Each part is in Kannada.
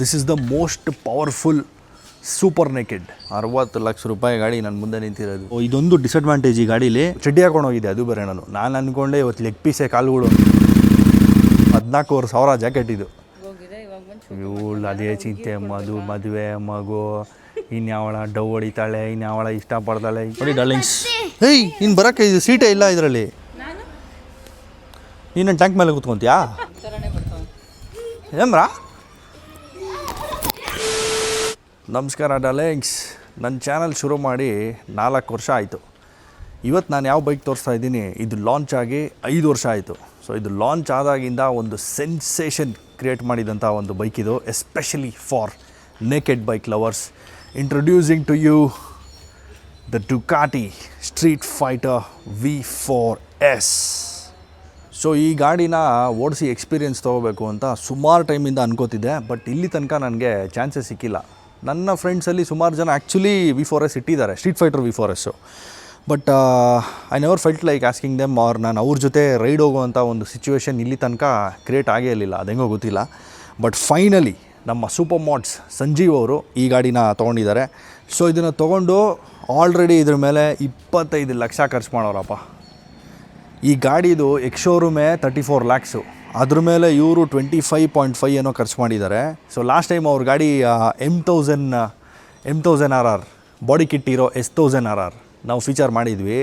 This is the most powerful super naked ಅರವತ್ತು ಲಕ್ಷ ರೂಪಾಯಿ ಗಾಡಿ ನನ್ನ ಮುಂದೆ ನಿಂತಿರೋದು. ಓ, ಇದೊಂದು ಡಿಸಡ್ವಾಂಟೇಜ್ ಈ ಗಾಡೀಲಿ. ಚಡ್ಡಿ ಹಾಕೊಂಡು ಹೋಗಿದೆ ಅದು ಬೇರೆ ನಾನು. ನಾನು ಅಂದ್ಕೊಂಡೆ ಇವತ್ತು ಲೆಗ್ ಪೀಸೆ ಕಾಲುಗಳು. ಹದಿನಾಲ್ಕೂವರೆ ಸಾವಿರ ಜಾಕೆಟ್ ಇದು. ಇವಳು ಅದೇ ಚಿಂತೆ ಮದು ಮದುವೆ ಮಗು ಇನ್ಯಾವಳ ಡವ್ ಹೊಡಿತಾಳೆ ಇನ್ಯಾವಳ ಇಷ್ಟಪಡ್ತಾಳೆ. ನೋಡಿ ಡಾರ್ಲಿಂಗ್ಸ್ ಹೇಯ್ ಇನ್ನು ಬರೋಕ್ಕೆ ಇದು ಸೀಟೇ ಇಲ್ಲ ಇದರಲ್ಲಿ. ನೀನು? ಟ್ಯಾಂಕ್ ಮೇಲೆ ಕೂತ್ಕೊಂತೀಯಾ? ಏಮ್ರಾ? ನಮಸ್ಕಾರ ಡಾಲೆಂಗ್ಸ್ ನನ್ನ ಚಾನಲ್ ಶುರು ಮಾಡಿ ನಾಲ್ಕು ವರ್ಷ ಆಯಿತು. ಇವತ್ತು ನಾನು ಯಾವ ಬೈಕ್ ತೋರಿಸ್ತಾ ಇದ್ದೀನಿ, ಇದು ಲಾಂಚ್ ಆಗಿ ಐದು ವರ್ಷ ಆಯಿತು. ಸೊ ಇದು ಲಾಂಚ್ ಆದಾಗಿಂದ ಒಂದು ಸೆನ್ಸೇಷನ್ ಕ್ರಿಯೇಟ್ ಮಾಡಿದಂಥ ಒಂದು ಬೈಕ್ ಇದು especially for naked bike lovers introducing to you the Ducati street fighter V four S so ಈ ಗಾಡಿನ ಓಡಿಸಿ ಎಕ್ಸ್ಪೀರಿಯನ್ಸ್ ತೊಗೋಬೇಕು ಅಂತ ಸುಮಾರು ಟೈಮಿಂದ ಅನ್ಕೋತಿದ್ದೆ ಬಟ್ ಇಲ್ಲಿ ತನಕ ನನಗೆ ಚಾನ್ಸಸ್ ಸಿಕ್ಕಿಲ್ಲ. ನನ್ನ ಫ್ರೆಂಡ್ಸಲ್ಲಿ ಸುಮಾರು ಜನ ಆ್ಯಕ್ಚುಲಿ ವಿ ಫೋರ್ ಎಸ್ ಇಟ್ಟಿದ್ದಾರೆ street fighter V four but I never felt like asking them or ನಾನು ಅವ್ರ ಜೊತೆ ರೈಡ್ ಹೋಗುವಂಥ ಒಂದು ಸಿಚುವೇಷನ್ ಇಲ್ಲಿ ತನಕ ಕ್ರಿಯೇಟ್ ಆಗೇ ಇರಲಿಲ್ಲ ಅದೆಂಗೋ ಗೊತ್ತಿಲ್ಲ. ಬಟ್ ಫೈನಲಿ ನಮ್ಮ ಸೂಪರ್ ಮಾಡ್ಸ್ ಸಂಜೀವ್ ಅವರು ಈ ಗಾಡಿನ ತೊಗೊಂಡಿದ್ದಾರೆ. ಸೊ ಇದನ್ನು ತೊಗೊಂಡು ಆಲ್ರೆಡಿ ಇದ್ರ ಮೇಲೆ ಇಪ್ಪತ್ತೈದು ಲಕ್ಷ ಖರ್ಚು ಮಾಡೋರಪ್ಪ. ಈ ಗಾಡಿದು ಎಕ್ಸ್ ಶೋರೂಮೇ ತರ್ಟಿ ಫೋರ್ ಲ್ಯಾಕ್ಸು ಅದ್ರ ಮೇಲೆ ಇವರು ಟ್ವೆಂಟಿ ಫೈವ್ ಪಾಯಿಂಟ್ ಫೈವ್ ಏನೋ ಖರ್ಚು ಮಾಡಿದ್ದಾರೆ. ಸೊ ಲಾಸ್ಟ್ ಟೈಮ್ ಅವ್ರ ಗಾಡಿ M thousand M thousand R R body kit ಇರೋ ಎಸ್ ತೌಸಂಡ್ ಆರ್ ಆರ್ ನಾವು ಫೀಚರ್ ಮಾಡಿದ್ವಿ.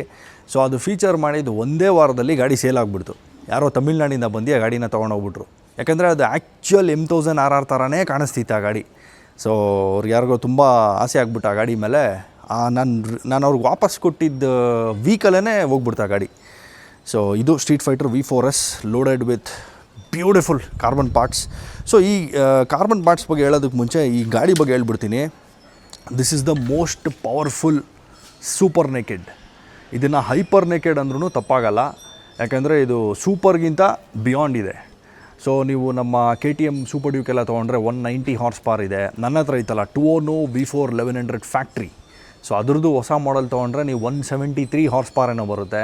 ಸೊ ಅದು ಫೀಚರ್ ಮಾಡಿದ್ದು ಒಂದೇ ವಾರದಲ್ಲಿ ಗಾಡಿ ಸೇಲ್ ಆಗಿಬಿಡ್ತು. ಯಾರೋ ತಮಿಳ್ನಾಡಿಂದ ಬಂದು ಆ ಗಾಡಿನ ತೊಗೊಂಡೋಗ್ಬಿಟ್ರು ಯಾಕಂದರೆ ಅದು actual M thousand R R ಥರನೇ ಕಾಣಿಸ್ತಿತ್ತು ಆ ಗಾಡಿ. ಸೊ ಅವ್ರಿಗೆ ಯಾರಿಗೋ ತುಂಬ ಆಸೆ ಆಗ್ಬಿಟ್ಟು ಆ ಗಾಡಿ ಮೇಲೆ. ನಾನು ನಾನು ಅವ್ರಿಗೆ ವಾಪಸ್ ಕೊಟ್ಟಿದ್ದ ವೀಕಲ್ಲೇ ಹೋಗ್ಬಿಡ್ತು ಆ ಗಾಡಿ. ಸೊ ಇದು street fighter V four S loaded with beautiful carbon parts. So ಈ ಕಾರ್ಬನ್ ಪಾರ್ಟ್ಸ್ ಬಗ್ಗೆ ಹೇಳೋದಕ್ಕೆ ಮುಂಚೆ ಈ ಗಾಡಿ ಬಗ್ಗೆ ಹೇಳ್ಬಿಡ್ತೀನಿ. This is the most powerful super naked ಇದನ್ನು ಹೈಪರ್ ನೇಕೆಡ್ ಅಂದ್ರೂ ತಪ್ಪಾಗಲ್ಲ. ಯಾಕೆಂದರೆ ಇದು ಸೂಪರ್ಗಿಂತ ಬಿಯಾಂಡ್ ಇದೆ. ಸೊ ನೀವು ನಮ್ಮ ಕೆ ಟಿ ಎಂ ಸೂಪರ್ ಡ್ಯೂಕೆಲ್ಲ ತೊಗೊಂಡ್ರೆ ಒನ್ ನೈಂಟಿ ಹಾರ್ಸ್ ಪಾರ್ ಇದೆ. ನನ್ನ ಹತ್ರ ಇತ್ತಲ್ಲ to own V four eleven hundred factory so ಅದ್ರದ್ದು ಹೊಸ ಮಾಡೆಲ್ ತೊಗೊಂಡ್ರೆ ನೀವು ಒನ್ ಸೆವೆಂಟಿ ತ್ರೀ ಹಾರ್ಸ್ ಪಾರ್ ಏನೋ ಬರುತ್ತೆ.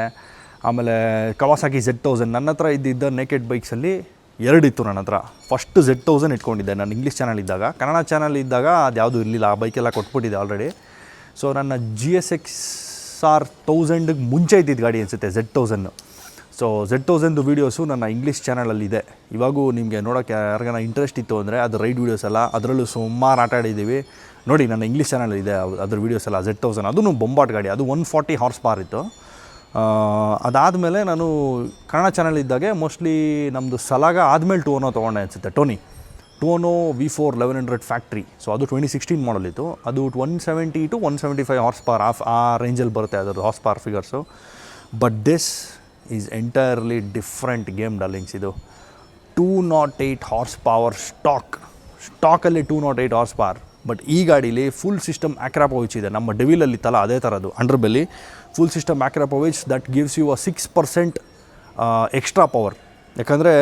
ಆಮೇಲೆ ಕವಾಸಾಕಿ ಝೆಡ್ ತೌಸಂಡ್ ನನ್ನ ಹತ್ರ ಇದ್ದಿದ್ದ ನೇಕೆಡ್ ಬೈಕ್ಸಲ್ಲಿ ಎರಡಿತ್ತು ನನ್ನ ಹತ್ರ. ಫಸ್ಟ್ ಝೆಡ್ ತೌಸಂಡ್ ಇಟ್ಕೊಂಡಿದ್ದೆ ನಾನು ಇಂಗ್ಲೀಷ್ ಚಾನಲ್ ಇದ್ದಾಗ. ಕನ್ನಡ ಚಾನಲ್ ಇದ್ದಾಗ ಅದು ಯಾವುದೂ ಇರಲಿಲ್ಲ, ಆ ಬೈಕೆಲ್ಲ ಕೊಟ್ಬಿಟ್ಟಿದೆ ಆಲ್ರೆಡಿ ಸೊ ನನ್ನ ಜಿ ಎಸ್ ಎಕ್ಸ್ ಆರ್ ತೌಸಂಡಿಗೆ ಮುಂಚೆ ಇದ್ದಿದ್ದು ಗಾಡಿ ಅನಿಸುತ್ತೆ Z thousand so Z thousand videos ನನ್ನ ಇಂಗ್ಲೀಷ್ ಚಾನಲಲ್ಲಿದೆ ಇವಾಗೂ ನಿಮಗೆ ನೋಡೋಕ್ಕೆ ಯಾರಿಗಾನ ಇಂಟ್ರೆಸ್ಟ್ ಇತ್ತು ಅಂದರೆ ಅದು ರೈಡ್ ವೀಡಿಯೋಸ್ ಎಲ್ಲ, ಅದರಲ್ಲೂ ಸುಮಾರು ಆಟ ಆಡಿದ್ದೀವಿ. ನೋಡಿ, ನನ್ನ ಇಂಗ್ಲೀಷ್ ಚಾನಲ್ ಇದೆ ಅದ್ರ ವೀಡಿಯೋಸ್ ಎಲ್ಲ ಝೆಡ್ ತೌಸಂಡ್ ಅದೂ ಬೊಂಬಾಟ್ ಗಾಡಿ, ಅದು ಒನ್ ಫಾರ್ಟಿ ಹಾರ್ಸ್ ಪಾರ್ ಇತ್ತು. ಅದಾದಮೇಲೆ ನಾನು ಕನ್ನಡ ಚಾನಲ್ ಇದ್ದಾಗೆ ಮೋಸ್ಟ್ಲಿ ನಮ್ಮದು ಸಲಾಗ ಆದಮೇಲೆ ಟೋನೋ ತೊಗೊಂಡೆ ಅನಿಸುತ್ತೆ. Tuono. Tuono V four eleven hundred factory so ಅದು ಟ್ವೆಂಟಿ ಸಿಕ್ಸ್ಟೀನ್ ಮಾಡಲಿತ್ತು ಅದು one seventy two one seventy five horsepower of ಆ ರೇಂಜಲ್ಲಿ ಬರುತ್ತೆ ಅದರದ್ದು horsepower figures but this is entirely different game darlings ಇದು two nought eight horsepower stock ಸ್ಟಾಕಲ್ಲಿ two nought eight horsepower but ಈ ಗಾಡೀಲಿ ಫುಲ್ ಸಿಸ್ಟಮ್ ಆಕ್ರಾಪೋವಿಚ್ ಇದೆ. ನಮ್ಮ ಡೆವಿಲಲ್ಲಿ ತಲಾ ಅದೇ ಥರದ್ದು under belly full system Akrapovic that gives you a six percent extra power ಯಾಕಂದರೆ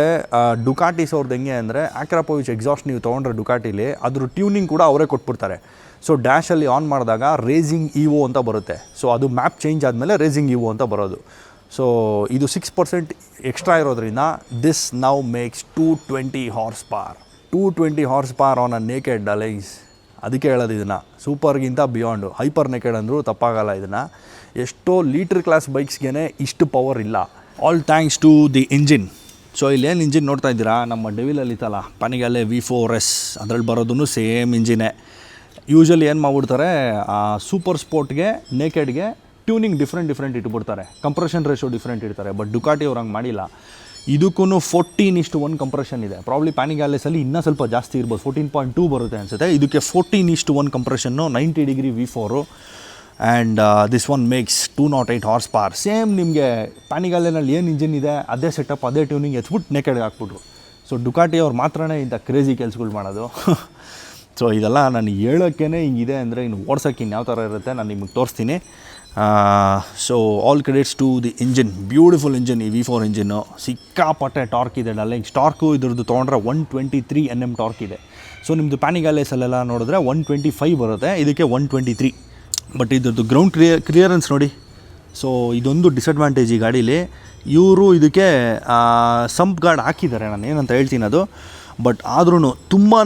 ಡುಕಾಟೀಸ್ ಅವ್ರದ್ದು ಹೆಂಗೆ ಅಂದರೆ ಆಕ್ರಾಪೋವಿಚ್ ಎಕ್ಸಾಸ್ಟ್ ನೀವು ತೊಗೊಂಡ್ರೆ ಡುಕಾಟಿಲಿ ಅದ್ರ ಟ್ಯೂನಿಂಗ್ ಕೂಡ ಅವರೇ ಕೊಟ್ಬಿಡ್ತಾರೆ. ಸೊ ಡ್ಯಾಶಲ್ಲಿ ಆನ್ ಮಾಡಿದಾಗ ರೇಸಿಂಗ್ ಇಒ ಅಂತ ಬರುತ್ತೆ. ಸೊ ಅದು ಮ್ಯಾಪ್ ಚೇಂಜ್ ಆದಮೇಲೆ ರೇಸಿಂಗ್ ಇಒ ಅಂತ ಬರೋದು. ಸೊ ಇದು ಸಿಕ್ಸ್ ಪರ್ಸೆಂಟ್ ಎಕ್ಸ್ಟ್ರಾ ಇರೋದ್ರಿಂದ this now makes two twenty horsepower two twenty horsepower on a naked alloys ಅದಕ್ಕೆ ಹೇಳೋದು ಇದನ್ನು. ಸೂಪರ್ಗಿಂತ ಬಿಯಾಂಡು ಹೈಪರ್ ನೆಕೆಡ್ ಅಂದರೂ ತಪ್ಪಾಗಲ್ಲ ಇದನ್ನು. ಎಷ್ಟೋ ಲೀಟ್ರ್ ಕ್ಲಾಸ್ ಬೈಕ್ಸ್ಗೆ ಇಷ್ಟು ಪವರ್ ಇಲ್ಲ. All thanks to the engine so ಇಲ್ಲೇನು ಇಂಜಿನ್ ನೋಡ್ತಾ ಇದ್ದೀರಾ? ನಮ್ಮ ಡೆವಿಲಲ್ಲಿ ಇತ್ತಲ್ಲ, ಪನಿಗಲ್ಲೇ ವಿ ಫೋರ್ ಎಸ್ ಅದರಲ್ಲಿ ಬರೋದೂ ಸೇಮ್ ಇಂಜಿನೇ ಯೂಶಲಿ ಏನು ಮಾಡ್ಬಿಡ್ತಾರೆ, ಆ ಸೂಪರ್ ಸ್ಪೋರ್ಟ್ಗೆ ನೇಕೆಡ್ಗೆ ಟ್ಯೂನಿಂಗ್ ಡಿಫ್ರೆಂಟ್ ಡಿಫ್ರೆಂಟ್ ಇಟ್ಬಿಡ್ತಾರೆ. ಕಂಪ್ರೆಷನ್ ರೇಷೋ ಡಿಫ್ರೆಂಟ್ ಇಡ್ತಾರೆ. ಬಟ್ ಡುಕಾಟಿ ಅವ್ರು ಹಂಗೆ ಮಾಡಿಲ್ಲ. ಇದಕ್ಕೂ ಫೋರ್ಟೀನ್ ಇಷ್ಟು ಒನ್ ಕಂಪ್ರೆಷನ್ ಇದೆ. ಪ್ರಾಬ್ಲಿ ಪ್ಯಾನಿಗ್ಯಾಲೆಸಲ್ಲಿ ಇನ್ನೂ ಸ್ವಲ್ಪ ಜಾಸ್ತಿ ಇರ್ಬೋದು. ಫೋರ್ಟೀನ್ ಪಾಯಿಂಟ್ ಟೂ ಬರುತ್ತೆ ಅನಿಸುತ್ತೆ. ಇದಕ್ಕೆ ಫೋರ್ಟೀನ್ ಇಷ್ಟು one compression ninety degree V four and this one makes two nought eight horsepower same ನಿಮಗೆ ಪ್ಯಾನಿಗಾಲೆನಲ್ಲಿ ಏನು ಇಂಜಿನ್ ಇದೆ, ಅದೇ ಸೆಟಪ್ ಅದೇ ಟ್ಯೂನಿಂಗ್ ಎತ್ಬಿಟ್ಟು ನೆಕೆಡ್ಗೆ ಹಾಕ್ಬಿಟ್ರು. ಸೊ ಡುಕಾಟಿ ಅವ್ರು ಮಾತ್ರನೇ ಇಂಥ ಕ್ರೇಜಿ ಕೆಲ್ಸಗಳು ಮಾಡೋದು. ಸೊ ಇದೆಲ್ಲ ನಾನು ಹೇಳೋಕ್ಕೇ ಹಿಂಗಿದೆ ಅಂದರೆ ಇನ್ನು ಓಡ್ಸೋಕ್ಕೆ ಇನ್ನು ಯಾವ ಥರ ಇರುತ್ತೆ ನಾನು ನಿಮಗೆ ತೋರಿಸ್ತೀನಿ. So all credits to the engine beautiful engine ಈ ವಿ ಫೋರ್ ಇಂಜಿನ್ನು ಸಿಕ್ಕಾಪಟ್ಟೆ ಟಾರ್ಕ್ ಇದೆ ಡಲ್ಲಿಂಗ್ ಸ್ಟಾರ್ಕು ಇದ್ರದ್ದು ತೊಗೊಂಡ್ರೆ one twenty three N M torque ಇದೆ ಸೊ ನಿಮ್ಮದು ಪ್ಯಾನಿಗಾಲೇಸಲ್ಲೆಲ್ಲ ನೋಡಿದ್ರೆ ಒನ್ ಟ್ವೆಂಟಿ ಫೈವ್ ಬರುತ್ತೆ. ಇದಕ್ಕೆ ಒನ್ ಟ್ವೆಂಟಿ ತ್ರೀ ಬಟ್ ಇದ್ರದ್ದು ಗ್ರೌಂಡ್ ಕ್ಲಿಯರ್ ಕ್ಲಿಯರೆನ್ಸ್ ನೋಡಿ. ಸೊ ಇದೊಂದು ಡಿಸಡ್ವಾಂಟೇಜ್ ಈ ಗಾಡೀಲಿ. ಇವರು ಇದಕ್ಕೆ ಸಂಪ್ ಗಾರ್ಡ್ ಹಾಕಿದ್ದಾರೆ. ನಾನು ಏನಂತ ಹೇಳ್ತೀನಿ ಅದು. ಬಟ್ ಆದ್ರೂ ತುಂಬಾ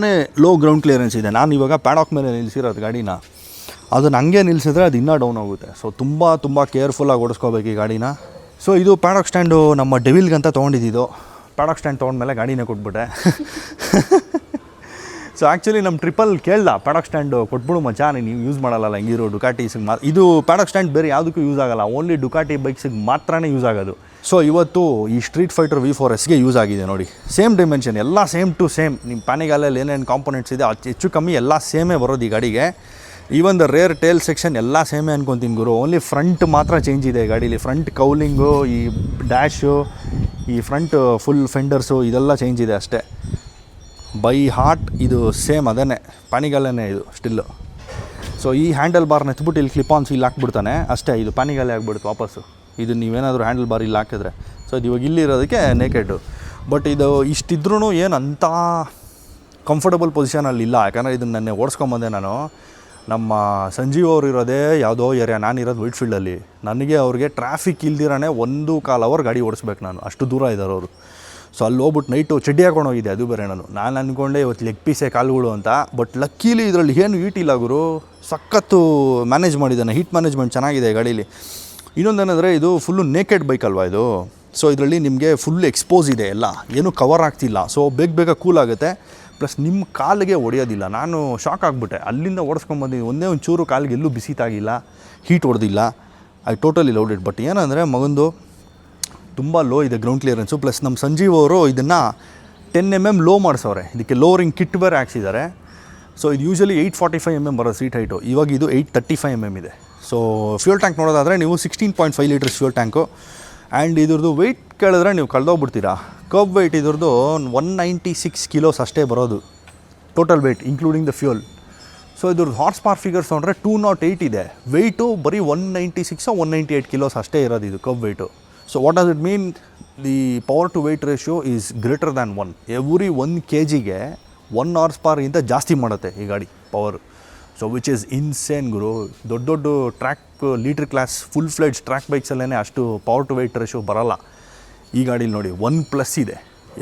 ಲೋ ಗ್ರೌಂಡ್ ಕ್ಲಿಯರೆನ್ಸ್ ಇದೆ. ನಾನು ಇವಾಗ ಪ್ಯಾಡಾಕ್ ಮೇಲೆ ನಿಲ್ಲಿಸಿರೋದು ಗಾಡಿನ. ಅದನ್ನು ಹಂಗೆ ನಿಲ್ಲಿಸಿದ್ರೆ ಅದು ಇನ್ನೂ ಡೌನ್ ಆಗುತ್ತೆ ಸೊ ತುಂಬ ತುಂಬ ಕೇರ್ಫುಲ್ಲಾಗಿ ಓಡಿಸ್ಕೋಬೇಕು ಈ ಗಾಡಿನ. ಸೊ ಇದು ಪ್ಯಾಡಾಕ್ ಸ್ಟ್ಯಾಂಡು ನಮ್ಮ ಡೆವಿಲ್ಗಂತ ತೊಗೊಂಡಿದ್ದು ಪ್ಯಾಡಾಕ್ ಸ್ಟ್ಯಾಂಡ್ ತೊಗೊಂಡ್ಮೇಲೆ ಗಾಡಿನೇ ಕೊಟ್ಬಿಟ್ಟೆ ಸೊ ಆ್ಯಕ್ಚುಲಿ ನಮ್ಮ ಟ್ರಿಪಲ್ ಕೇಳ್ದ ಪ್ಯಾಡಾಕ್ ಸ್ಟ್ಯಾಂಡ್ ಕೊಟ್ಬಿಡು ಮಚ್ಚ ನೀವು ಯೂಸ್ ಮಾಡಲ್ಲ ಹೆಂಗಿರೋ ಡುಕಾಟೀಸಿಗೆ ಮಾ ಇದು ಪ್ಯಾಡಾಕ್ ಸ್ಟ್ಯಾಂಡ್ ಬೇರೆ ಯಾವುದಕ್ಕೂ ಯೂಸ್ ಆಗಲ್ಲ ಓನ್ಲಿ ಡುಕಾಟಿ ಬೈಕ್ಸಿಗೆ ಮಾತ್ರನೇ ಯೂಸ್ ಆಗೋದು. ಸೊ ಇವತ್ತು ಈ ಸ್ಟ್ರೀಟ್ ಫೈಟರ್ ವಿ ಫೋರ್ ಎಸ್ಗೆ ಯೂಸ್ ಆಗಿದೆ ನೋಡಿ. ಸೇಮ್ ಡೈಮೆನ್ಷನ್ ಎಲ್ಲ ಸೇಮ್ ಟು ಸೇಮ್ ನಿಮ್ಮ ಪ್ಯಾನಿಗಾಲಲ್ಲಿ ಏನೇನು ಕಾಂಪೊನೆಂಟ್ಸ್ ಇದೆ ಅದು ಹೆಚ್ಚು ಕಮ್ಮಿ ಎಲ್ಲ ಸೇಮೇ ಬರೋದು ಈ ಗಾಡಿಗೆ. Even the rear tail section ಎಲ್ಲ ಸೇಮೇ ಅನ್ಕೊತೀನಿ ಗುರು. ಓನ್ಲಿ ಫ್ರಂಟ್ ಮಾತ್ರ ಚೇಂಜ್ ಇದೆ ಗಾಡೀಲಿ. ಫ್ರಂಟ್ ಕೌಲಿಂಗು ಈ ಡ್ಯಾಶು ಈ ಫ್ರಂಟ್ ಫುಲ್ ಫೆಂಡರ್ಸು ಇದೆಲ್ಲ ಚೇಂಜ್ ಇದೆ ಅಷ್ಟೇ. ಬೈ ಹಾರ್ಟ್ ಇದು ಸೇಮ್ ಅದೇ ಪಾನಿಗಾಲನೇ ಇದು ಸ್ಟಿಲ್ಲು ಸೊ ಈ ಹ್ಯಾಂಡಲ್ ಬಾರ್ನ ಎತ್ಬಿಟ್ಟು ಇಲ್ಲಿ ಕ್ಲಿಪ್ ಆನ್ಸ್ ಇಲ್ಲಿ ಹಾಕ್ಬಿಡ್ತಾನೆ. ಅಷ್ಟೇ, ಇದು ಪಾನಿಗಾಲೆ ಆಗ್ಬಿಡುತ್ತೆ ವಾಪಸ್ಸು ಇದು ನೀವೇನಾದರೂ ಹ್ಯಾಂಡಲ್ ಬಾರ್ ಇಲ್ಲಿ ಹಾಕಿದ್ರೆ. ಸೊ ಇದು ಇವಾಗ ಇಲ್ಲಿರೋದಕ್ಕೆ ನೇಕೆಡ್ಡು ಬಟ್ ಇದು ಇಷ್ಟಿದ್ರೂ ಏನು ಅಂಥ ಕಂಫರ್ಟಬಲ್ ಪೊಸಿಷನಲ್ಲಿ ಇಲ್ಲ. ಯಾಕಂದರೆ ಇದನ್ನು ನೆನ್ನೆ ಓಡಿಸ್ಕೊಂಬಂದೆ ನಾನು. ನಮ್ಮ ಸಂಜೀವ್ ಅವ್ರು ಇರೋದೇ ಯಾವುದೋ ಏರಿಯಾ ನಾನು ಇರೋದು ವೈಟ್ ಫೀಲ್ಡಲ್ಲಿ ನನಗೆ ಅವ್ರಿಗೆ ಟ್ರಾಫಿಕ್ ಇಲ್ದಿರನೇ ಒಂದು ಕಾಲ್ ಅವರ್ ಗಾಡಿ ಓಡಿಸ್ಬೇಕು ನಾನು. ಅಷ್ಟು ದೂರ ಇದ್ದಾರೆ ಅವರು. ಸೊ ಅಲ್ಲಿ ಹೋಗ್ಬಿಟ್ಟು ನೈಟು ಚಡ್ಡಿ ಹಾಕೊಂಡು ಹೋಗಿದ್ದೆ ಅದು ಬೇರೆ ನಾನು. ನಾನು ಅಂದ್ಕೊಂಡೆ ಇವತ್ತು ಲೆಗ್ ಪೀಸೆ ಕಾಲುಗಳು ಅಂತ ಬಟ್ ಲಕ್ಕೀಲಿ ಇದರಲ್ಲಿ ಏನು ಹೀಟ್ ಇಲ್ಲ ಗುರು. ಸಖತ್ತು ಮ್ಯಾನೇಜ್ ಮಾಡಿದ್ದಾನೆ ಹೀಟ್ ಮ್ಯಾನೇಜ್ಮೆಂಟ್ ಚೆನ್ನಾಗಿದೆ ಗಾಡೀಲಿ. ಇನ್ನೊಂದೇನೆಂದರೆ ಇದು ಫುಲ್ಲು ನೇಕೆಡ್ ಬೈಕ್ ಅಲ್ವಾ ಇದು? ಸೊ ಇದರಲ್ಲಿ ನಿಮಗೆ ಫುಲ್ ಎಕ್ಸ್ಪೋಸ್ ಇದೆ ಎಲ್ಲ. ಏನೂ ಕವರ್ ಆಗ್ತಿಲ್ಲ. ಸೊ ಬೇಗ ಬೇಗ ಕೂಲ್ ಆಗುತ್ತೆ. ಪ್ಲಸ್ ನಿಮ್ಮ ಕಾಲಿಗೆ ಹೊಡೆಯೋದಿಲ್ಲ ನಾನು ಶಾಕ್ ಆಗಿಬಿಟ್ಟೆ. ಅಲ್ಲಿಂದ ಓಡಿಸ್ಕೊಂಬಂದಿದ್ದೀನಿ ಒಂದೇ ಒಂದು ಚೂರು ಕಾಲಿಗೆ ಎಲ್ಲೂ ಬಿಸಿತಾಗಿಲ್ಲ ಹೀಟ್ ಹೊಡೆದಿಲ್ಲ. ಐ ಟೋಟಲಿ ಲೌಡೆಡ್ ಬಟ್ ಏನಂದರೆ ಮಗಂದು ತುಂಬ ಲೋ ಇದೆ ಗ್ರೌಂಡ್ ಕ್ಲಿಯರೆನ್ಸು ಪ್ಲಸ್ ನಮ್ಮ ಸಂಜೀವ್ ಅವರು ಇದನ್ನು ಟೆನ್ ಎಂ ಎಂ ಲೋ ಮಾಡಿಸವ್ರೆ. ಇದಕ್ಕೆ ಲೋರಿಂಗ್ ಕಿಟ್ ಬೇರೆ ಹಾಕ್ಸಿದ್ದಾರೆ. ಸೊ ಇದು usually eight forty five M M ಬರೋ ಸೀಟ್ ಹೈಟು ಇವಾಗ ಇದು eight thirty five M M ಇದೆ. ಸೊ ಫ್ಯೂಲ್ ಟ್ಯಾಂಕ್ ನೋಡೋದಾದರೆ ನೀವು sixteen point five litres fuel tank and ಇದ್ರದ್ದು ವೆಯ್ಟ್ ಕೇಳಿದ್ರೆ ನೀವು ಕಳೆದೋಗ್ಬಿಡ್ತೀರಾ. ಕಬ್ ವೆಯ್ಟ್ ಇದ್ರದ್ದು ಒನ್ ನೈಂಟಿ ಸಿಕ್ಸ್ ಕಿಲೋಸ್ ಅಷ್ಟೇ ಬರೋದು. Total weight including the fuel so ಇದ್ರದ್ದು ಹಾರ್ಸ್ ಪಾರ್ ಫಿಗರ್ಸ್ ನೋಡಿದ್ರೆ ಟೂ ನಾಟ್ ಏಯ್ಟ್ ಇದೆ. ವೆಯ್ಟು ಬರೀ one ninety six one ninety eight kilos ಅಷ್ಟೇ ಇರೋದು ಇದು kerb weight so what does it mean the power to weight ratio is greater than one every one K ಜಿಗೆ ಒನ್ ಹಾರ್ಸ್ ಪವರ್ಗಿಂತ ಜಾಸ್ತಿ ಮಾಡುತ್ತೆ ಈ ಗಾಡಿ power so which is insane ಗುರು. ದೊಡ್ಡ ದೊಡ್ಡ track litre class full fledged track ಬೈಕ್ಸಲ್ಲೇ ಅಷ್ಟು ಪವರ್ ಟು ವೆಯ್ಟ್ ರೇಷಿಯೋ ಬರಲ್ಲ. ಈ ಗಾಡೀಲಿ ನೋಡಿ ಒನ್ ಪ್ಲಸ್ ಇದೆ.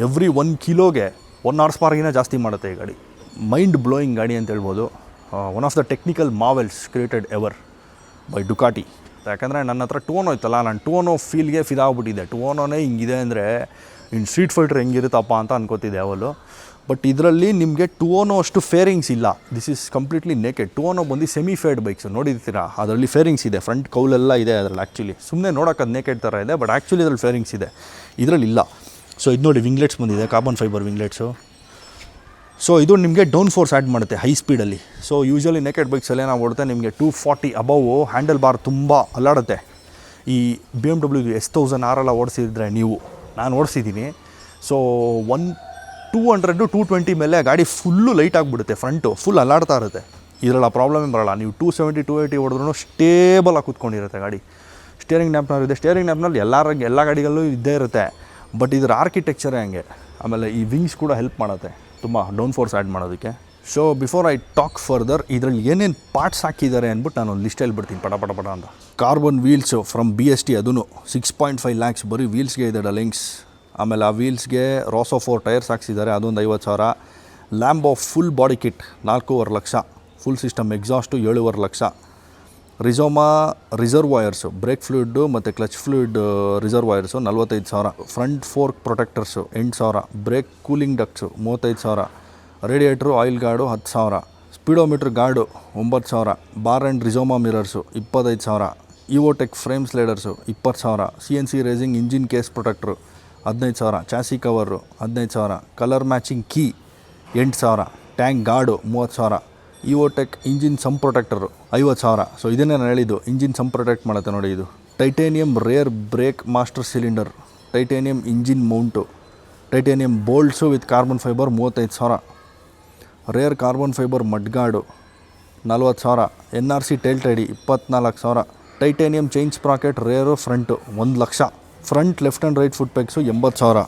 ಎವ್ರಿ ಒನ್ ಕಿಲೋಗೆ ಒನ್ ಅವರ್ಸ್ ಪಾರ್ಗಿನ ಜಾಸ್ತಿ ಮಾಡುತ್ತೆ ಈ ಗಾಡಿ. ಮೈಂಡ್ ಬ್ಲೋಯಿಂಗ್ ಗಾಡಿ ಅಂತ ಹೇಳ್ಬೋದು. One of the technical marvels created ever by Ducati ಯಾಕಂದರೆ ನನ್ನ ಹತ್ರ ಟೋನೋ ಇತ್ತಲ್ಲ ನಾನು ಟೋನೋ ಫೀಲ್ಗೆ ಫಿದಾಗ್ಬಿಟ್ಟಿದ್ದೆ ಟೋನೋನೇ ಹಿಂಗಿದೆ ಅಂದರೆ ಇನ್ನು ಸ್ಟ್ರೀಟ್ ಫೈಟ್ರ್ ಹೆಂಗಿರುತ್ತಪ್ಪ ಅಂತ ಅನ್ಕೋತಿದ್ದೆ ಅವಳು. ಬಟ್ ಇದರಲ್ಲಿ ನಿಮಗೆ ಟೋನೋ ಅಷ್ಟು ಫೇರಿಂಗ್ಸ್ ಇಲ್ಲ. This is completely naked Tuono ಬಂದು ಸೆಮಿ ಫೇಡ್ ಬೈಕ್ಸ್ ನೋಡಿರ್ತೀರಾ ಅದರಲ್ಲಿ ಫೇರಿಂಗ್ಸ್ ಇದೆ. ಫ್ರಂಟ್ ಕೌಲೆಲ್ಲ ಇದೆ ಅದರಲ್ಲಿ ಆ್ಯಕ್ಚುಲಿ ಸುಮ್ಮನೆ ನೋಡೋಕೆ ಅದು ನೇಕೆಡ್ ಥರ ಇದೆ ಬಟ್ ಆ್ಯಕ್ಚುಲಿ ಅದರಲ್ಲಿ ಫೇರಿಂಗ್ಸ್ ಇದೆ. ಇದರಲ್ಲಿ ಇಲ್ಲ. ಸೊ ಇದು ನೋಡಿ ವಿಂಗ್ಲೆಟ್ಸ್ ಬಂದಿದೆ ಕಾರ್ಬನ್ ಫೈಬರ್ ವಿಂಗ್ಲೆಟ್ಸು ಸೊ ಇದು ನಿಮಗೆ ಡೌನ್ ಫೋರ್ಸ್ ಆ್ಯಡ್ ಮಾಡುತ್ತೆ ಹೈ ಸ್ಪೀಡಲ್ಲಿ ಸೊ ಯೂಶ್ವಲಿ ನೆಕೆಡ್ ಬೈಕ್ಸಲ್ಲಿ ನಾವು ಓಡುತ್ತೆ ನಿಮಗೆ two forty above handlebar ತುಂಬ ಅಲ್ಲಾಡುತ್ತೆ. ಈ B M W S thousand ಆರೆಲ್ಲ ಓಡಿಸಿದ್ರೆ ನೀವು, ನಾನು ಓಡಿಸಿದ್ದೀನಿ so one two hundred two twenty ಮೇಲೆ ಗಾಡಿ ಫುಲ್ಲು ಲೈಟ್ ಆಗಿಬಿಡುತ್ತೆ ಫ್ರಂಟು ಫುಲ್ ಅಲ್ಲಾಡ್ತಾ ಇರುತ್ತೆ. ಇದರಲ್ಲ ಪ್ರಾಬ್ಲಮೇ ಬರಲ್ಲ, ನೀವು ಟೂ ಸೆವೆಂಟಿ ಟೂ ಏಯ್ಟಿ ಹೊಡೆದ್ರೂ ಸ್ಟೇಬಲಾಗಿ ಕೂತ್ಕೊಂಡಿರುತ್ತೆ ಗಾಡಿ. ಸ್ಟೇರಿಂಗ್ ನ್ಯಾಪ್ನವ್ರು ಇದೆ ಸ್ಟೇರಿಂಗ್ ನ್ಯಾಪ್ನಲ್ಲಿ ಎಲ್ಲ ಎಲ್ಲ ಗಾಡಿಗಳಲ್ಲೂ ಇದ್ದೇ ಇರುತ್ತೆ. ಬಟ್ ಇದರ ಆರ್ಕಿಟೆಕ್ಚರೇ ಹಂಗೆ. ಆಮೇಲೆ ಈ ವಿಂಗ್ಸ್ ಕೂಡ ಹೆಲ್ಪ್ ಮಾಡುತ್ತೆ. ತುಂಬ ಡೌನ್ ಫೋರ್ಸ್ ಆ್ಯಡ್ ಮಾಡೋದಕ್ಕೆ. So before I talk further ಇದರಲ್ಲಿ ಏನೇನು ಪಾರ್ಟ್ಸ್ ಹಾಕಿದ್ದಾರೆ ಅಂದ್ಬಿಟ್ಟು ನಾನು ಒಂದು ಲಿಸ್ಟ್ ಹೇಳ್ಬಿಡ್ತೀನಿ. ಪಟ ಪಟ ಪಟ ಅಂತ. Carbon wheels from B S T ಅದೂ ಸಿಕ್ಸ್ ಪಾಯಿಂಟ್ ಫೈವ್ ಲ್ಯಾಕ್ಸ್ ಬರೀ ವೀಲ್ಸ್ಗೆ ಇದೆ ಡಲಿಂಗ್ಸ್ ಆಮೇಲೆ ಆ ವೀಲ್ಸ್ಗೆ ರಾಸೋ ಫೋರ್ ಟೈರ್ಸ್ ಹಾಕ್ಸಿದ್ದಾರೆ, ಅದೊಂದು ಐವತ್ತು ಸಾವಿರ. ಲ್ಯಾಂಬೋ ಫುಲ್ ಬಾಡಿ ಕಿಟ್ ನಾಲ್ಕೂವರೆ ಲಕ್ಷ. ಫುಲ್ ಸಿಸ್ಟಮ್ ಎಕ್ಸಾಸ್ಟು ಏಳುವರೆ ಲಕ್ಷ. ರಿಸೋಮಾ ರಿಸರ್ವಾಯರ್ಸು, ಬ್ರೇಕ್ ಫ್ಲೂಯಿಡ್ಡು ಮತ್ತು ಕ್ಲಚ್ ಫ್ಲೂಯಿಡ್ ರಿಸರ್ವಾಯರ್ಸು ನಲ್ವತ್ತೈದು ಸಾವಿರ. ಫ್ರಂಟ್ ಫೋರ್ಕ್ ಪ್ರೊಟೆಕ್ಟರ್ಸು ಎಂಟು ಸಾವಿರ. ಬ್ರೇಕ್ ಕೂಲಿಂಗ್ ಡಕ್ಸು ಮೂವತ್ತೈದು ಸಾವಿರ. ರೇಡಿಯೇಟ್ರು, ಆಯಿಲ್ ಗಾರ್ಡು ಹತ್ತು ಸಾವಿರ. ಸ್ಪೀಡೋಮೀಟ್ರ್ ಗಾರ್ಡು ಒಂಬತ್ತು ಸಾವಿರ. ಬಾರ್ ಆ್ಯಂಡ್ ರಿಸೋಮಾ ಮಿರರ್ಸು ಇಪ್ಪತ್ತೈದು ಸಾವಿರ. ಇವೋಟೆಕ್ ಫ್ರೇಮ್ ಸ್ಲೈಡರ್ಸು ಇಪ್ಪತ್ತು ಸಾವಿರ. C N C racing engine case protector ಹದಿನೈದು ಸಾವಿರ. ಚಾಸಿ ಕವರು ಹದಿನೈದು ಸಾವಿರ. ಕಲರ್ ಮ್ಯಾಚಿಂಗ್ ಕೀ ಎಂಟು ಸಾವಿರ. ಟ್ಯಾಂಕ್ ಗಾರ್ಡು ಮೂವತ್ತು ಸಾವಿರ. ಇವೋಟೆಕ್ ಇಂಜಿನ್ ಸಮ್ ಪ್ರೊಟೆಕ್ಟರು ಐವತ್ತು ಸಾವಿರ. ಸೊ ಇದನ್ನೇ ನಾನು ಹೇಳಿದ್ದು ಇಂಜಿನ್ ಸಮ್ ಪ್ರೊಟೆಕ್ಟ್ ಮಾಡುತ್ತೆ ನೋಡಿ ಇದು. Titanium rear brake master cylinder titanium engine mount titanium bolts with carbon fibre ಮೂವತ್ತೈದು ಸಾವಿರ. ರೇರ್ ಕಾರ್ಬನ್ ಫೈಬರ್ ಮಡ್ಗಾಡು ನಲ್ವತ್ತು ಸಾವಿರ. N R C tail tidy ಇಪ್ಪತ್ನಾಲ್ಕು ಸಾವಿರ. Titanium chain sprocket rear front ಒಂದು lakh. Front, left and right foot pegs ಎಂಬತ್ತು ಸಾವಿರ.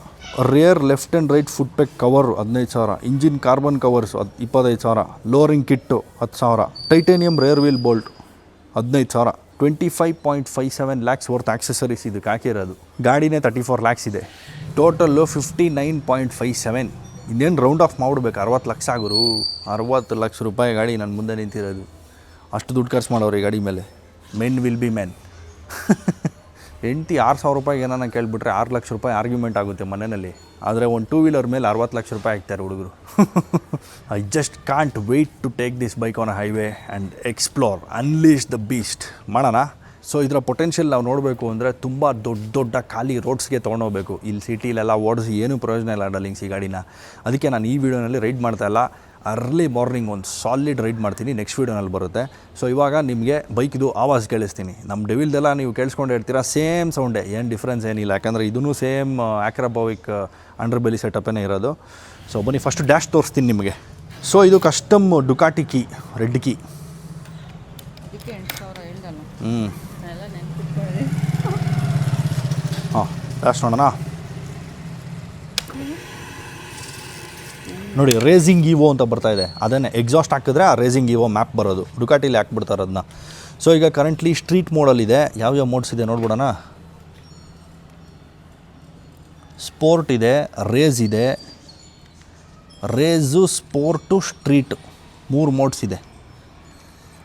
Rear left and right foot peg cover ಹದಿನೈದು ಸಾವಿರ. ಇಂಜಿನ್ ಕಾರ್ಬನ್ ಕವರ್ಸು ಅದು ಇಪ್ಪತ್ತೈದು ಸಾವಿರ. ಲೋರಿಂಗ್ ಕಿಟ್ಟು ಹತ್ತು ಸಾವಿರ. ಟೈಟೇನಿಯಂ ರೇರ್ ವೀಲ್ ಬೋಲ್ಟ್ ಹದಿನೈದು ಸಾವಿರ. Twenty five point five seven lakhs worth accessories ಇದಕ್ಕೆ ಹಾಕಿರೋದು ಗಾಡಿನೇ ತರ್ಟಿ ಫೋರ್ ಲ್ಯಾಕ್ಸ್ ಇದೆ. Total fifty nine point five seven ಇನ್ನೇನು ರೌಂಡ್ ಆಫ್ ಮಾಡಬೇಕು ಅರವತ್ತು ಲಕ್ಷ ಗುರು. ಅರವತ್ತು ಲಕ್ಷ ರೂಪಾಯಿ ಗಾಡಿ ನನ್ನ ಮುಂದೆ ನಿಂತಿರೋದು. ಅಷ್ಟು ದುಡ್ಡು ಖರ್ಚು ಮಾಡೋರು ಈ ಗಾಡಿ ಮೇಲೆ. ಮೆನ್ ವಿಲ್ ಬಿ ಮೆನ್ ಹೆಂಡ್ತಿ ಆರು ಸಾವಿರ ರೂಪಾಯಿಗೆ ಏನಾನ ಕೇಳಿಬಿಟ್ರೆ ಆರು ಲಕ್ಷ ರೂಪಾಯಿ ಆರ್ಗ್ಯುಮೆಂಟ್ ಆಗುತ್ತೆ ಮನೆಯಲ್ಲಿ. ಆದರೆ ಒಂದು ಟೂ ವೀಲರ್ ಮೇಲೆ ಅರವತ್ತು ಲಕ್ಷ ರೂಪಾಯಿ ಹಾಕ್ತಾರೆ ಹುಡುಗರು. I just can't wait to take this bike on a highway and explore unleash the beast ಮಾಡೋಣ? ಸೊ ಇದರ ಪೊಟೆನ್ಷಿಯಲ್ ನಾವು ನೋಡಬೇಕು ಅಂದರೆ ತುಂಬ ದೊಡ್ಡ ದೊಡ್ಡ ಖಾಲಿ ರೋಡ್ಸ್ಗೆ ತೊಗೊಂಡೋಗ್ಬೇಕು ಇಲ್ಲಿ ಸಿಟಿಲೆಲ್ಲ ಓಡಿಸಿ ಏನೂ ಪ್ರಯೋಜನ ಇಲ್ಲ ಡಲಿಂಗ್ಸ್ ಈ ಗಾಡಿನ. ಅದಕ್ಕೆ ನಾನು ಈ ವಿಡಿಯೋನಲ್ಲಿ ರೈಡ್ ಮಾಡ್ತಾ ಇಲ್ಲ. ಅರ್ಲಿ ಮಾರ್ನಿಂಗ್ ಒಂದು ಸಾಲಿಡ್ ರೈಡ್ ಮಾಡ್ತೀನಿ ನೆಕ್ಸ್ಟ್ ವೀಡಿಯೋನಲ್ಲಿ ಬರುತ್ತೆ. ಸೊ ಇವಾಗ ನಿಮಗೆ ಬೈಕ್ದು ಆವಾಜ್ ಕೇಳಿಸ್ತೀನಿ. ನಮ್ಮ ಡೆವಿಲ್ದೆಲ್ಲ ನೀವು ಕೇಳಿಸ್ಕೊಂಡು ಇರ್ತೀರಾ ಸೇಮ್ ಸೌಂಡೇ ಏನು ಡಿಫ್ರೆನ್ಸ್ ಏನಿಲ್ಲ. ಯಾಕಂದರೆ ಇದೂ ಸೇಮ್ ಆಕ್ರಬಾವಿಕ್ ಅಂಡರ್ ಬೆಲಿ ಸೆಟಪ್ಪೇ ಇರೋದು. ಸೊ ಬನ್ನಿ ಫಸ್ಟ್ ಡ್ಯಾಶ್ ತೋರಿಸ್ತೀನಿ ನಿಮಗೆ. ಸೊ ಇದು custom Ducati key red key ಹ್ಞೂ ಹಾಂ ಡ್ಯಾಶ್ ನೋಡೋಣ. ನೋಡಿ ರೇಸಿಂಗ್ ಇವೋ ಅಂತ ಬರ್ತಾ ಇದೆ. ಅದನ್ನೇ ಎಕ್ಸಾಸ್ಟ್ ಹಾಕಿದ್ರೆ ಆ ರೇಸಿಂಗ್ ಇವೋ ಮ್ಯಾಪ್ ಬರೋದು. ಡುಕಾಟಿಲಿ ಹಾಕ್ಬಿಡ್ತಾರೆ ಅದನ್ನ ಸೊ ಈಗ ಕರೆಂಟ್ಲಿ ಸ್ಟ್ರೀಟ್ ಮೋಡಲ್ಲಿದೆ ಯಾವ್ಯಾವ ಮೋಡ್ಸ್ ಇದೆ ನೋಡ್ಬಿಡೋಣ. ಸ್ಪೋರ್ಟ್ ಇದೆ ರೇಸ್ ಇದೆ. ರೇಸು ಸ್ಪೋರ್ಟು ಸ್ಟ್ರೀಟ್ ಮೂರು ಮೋಡ್ಸ್ ಇದೆ.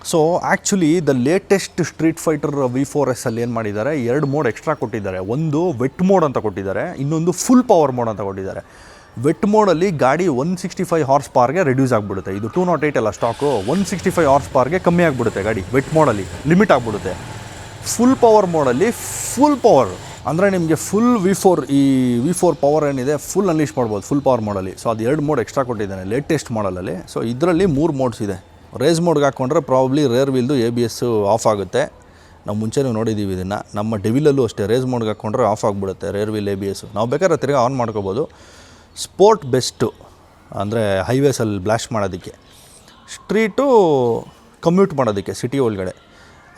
So actually the latest Streetfighter V four S ಅಲ್ಲಿ ಏನು ಮಾಡಿದ್ದಾರೆ? ಎರಡು ಮೋಡ್ ಎಕ್ಸ್ಟ್ರಾ ಕೊಟ್ಟಿದ್ದಾರೆ. ಒಂದು ವೆಟ್ ಮೋಡ್ ಅಂತ ಕೊಟ್ಟಿದ್ದಾರೆ. ಇನ್ನೊಂದು ಫುಲ್ ಪವರ್ ಮೋಡ್ ಅಂತ ಕೊಟ್ಟಿದ್ದಾರೆ. ವೆಟ್ ಮೋಡಲ್ಲಿ ಗಾಡಿ ಒನ್ ಸಿಕ್ಸ್ಟಿ ಫೈವ್ ಹಾರ್ಸ್ ಪಾರ್ಗೆ ರೆಡ್ಯೂಸ್ ಆಗಿಬಿಡುತ್ತೆ. ಇದು ಟೂ ನಾಟ್ ಏಯ್ಟ್ ಅಲ್ಲ stock one sixty five horse ಪಾರ್ಗೆ ಕಮ್ಮಿ ಆಗಿಬಿಡುತ್ತೆ ಗಾಡಿ ವೆಟ್ ಮೋಡಲ್ಲಿ ಲಿಮಿಟ್ ಆಗಿಬಿಡುತ್ತೆ ಫುಲ್ ಪವರ್ ಮೋಡಲ್ಲಿ ಫುಲ್ ಪವರ್ ಅಂದರೆ ನಿಮಗೆ ಫುಲ್ ವಿ ಫೋರ್ ಈ ವಿ ಫೋರ್ ಪವರ್ ಏನಿದೆ ಫುಲ್ ಅನ್ಲೀಶ್ ಮಾಡ್ಬೋದು ಫುಲ್ ಪವರ್ ಮೋಡಲ್ಲಿ ಸೊ ಅದು ಎರಡು ಮೋಡ್ ಎಕ್ಸ್ಟ್ರಾ ಕೊಟ್ಟಿದ್ದಾನೆ ಲೇಟೆಸ್ಟ್ ಮಾಡಲಲ್ಲಿ ಸೊ ಇದರಲ್ಲಿ ಮೂರು ಮೋಡ್ಸ್ ಇದೆ. ರೇಸ್ ಮೋಡ್ಗೆ ಹಾಕ್ಕೊಂಡ್ರೆ ಪ್ರಾಬ್ಲಿ ರೇರ್ ವೀಲ್ದು ಎ ಬಿ ಎಸ್ಸು ಆಫ್ ಆಗುತ್ತೆ. ನಾವು ಮುಂಚೆನೂ ನೋಡಿದ್ದೀವಿ ಇದನ್ನು. ನಮ್ಮ ಡೆವಿಲಲ್ಲೂ ಅಷ್ಟೇ ರೇಸ್ ಮೋಡ್ಗೆ ಹಾಕ್ಕೊಂಡ್ರೆ ಆಫ್ ಆಗಿಬಿಡುತ್ತೆ rear wheel A B S ನಾವು ಬೇಕಾದ್ರೆ ತಿರ್ಗಿ ಆನ್ ಮಾಡ್ಕೋಬೋದು. ಸ್ಪೋರ್ಟ್ ಬೆಸ್ಟು ಅಂದರೆ ಹೈವೇಸಲ್ಲಿ ಬ್ಲ್ಯಾಶ್ ಮಾಡೋದಕ್ಕೆ, ಸ್ಟ್ರೀಟು ಕಮ್ಯೂಟ್ ಮಾಡೋದಕ್ಕೆ ಸಿಟಿ ಒಳಗಡೆ.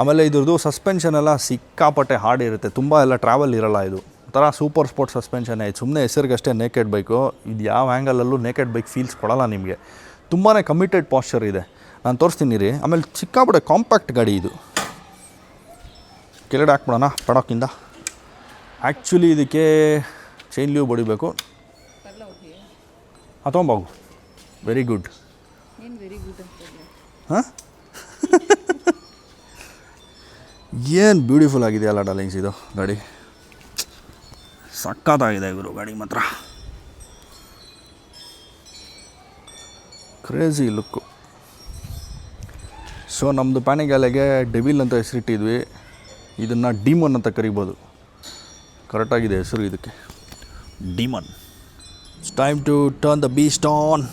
ಆಮೇಲೆ ಇದ್ರದ್ದು ಸಸ್ಪೆನ್ಷನ್ ಎಲ್ಲ ಸಿಕ್ಕಾಪಟ್ಟೆ ಹಾರ್ಡ್ ಇರುತ್ತೆ, ತುಂಬ ಎಲ್ಲ ಟ್ರಾವೆಲ್ ಇರಲ್ಲ ಇದು. ಒಂಥರ ಸೂಪರ್ ಸ್ಪೋರ್ಟ್ ಸಸ್ಪೆನ್ಷನ್, ಇದು ಸುಮ್ಮನೆ ಹೆಸರಿಗಷ್ಟೇ ನೇಕೆಡ್ ಬೈಕು ಇದು ಯಾವ ಆ್ಯಂಗಲಲ್ಲೂ ನೇಕೆಡ್ ಬೈಕ್ ಫೀಲ್ಸ್ ಕೊಡಲ್ಲ ನಿಮಗೆ. ತುಂಬಾ ಕಮಿಟೆಡ್ ಪಾಶ್ಚರ್ ಇದೆ. ನಾನು ತೋರಿಸ್ತೀನಿ ರೀ. ಆಮೇಲೆ ಸಿಕ್ಕಾಪಟ್ಟೆ ಕಾಂಪ್ಯಾಕ್ಟ್ ಗಾಡಿ ಇದು. ಕೆಳಗಡೆ ಹಾಕ್ಬಿಡೋಣ ಪಡೋಕ್ಕಿಂದ ಆ್ಯಕ್ಚುಲಿ ಇದಕ್ಕೆ ಚೈನ್ ಲೀವ್ ಬಡಿಬೇಕು. ತೊಗೊಂಬೋಗು ವೆರಿ ಗುಡ್. ಹಾಂ ಏನು ಬ್ಯೂಟಿಫುಲ್ ಆಗಿದೆಯಲ್ಲ ಡಾರ್ಲಿಂಗ್ಸ್ ಇದು? ಗಾಡಿ. ಸಕ್ಕತ್ತಾಗಿದೆ ಇವರು ಗಾಡಿ ಮಾತ್ರ. ಕ್ರೇಜಿ ಲುಕ್ಕು ಸೊ ನಮ್ಮದು ಪ್ಯಾನಿಗ್ಯಾಲೆಗೆ ಡೆವಿಲ್ ಅಂತ ಹೆಸರಿಟ್ಟಿದ್ವಿ. ಇದನ್ನು ಡಿಮನ್ ಅಂತ ಕರಿಬೋದು. ಕರೆಕ್ಟಾಗಿದೆ ಹೆಸರು ಇದಕ್ಕೆ. Demon time to turn the beast on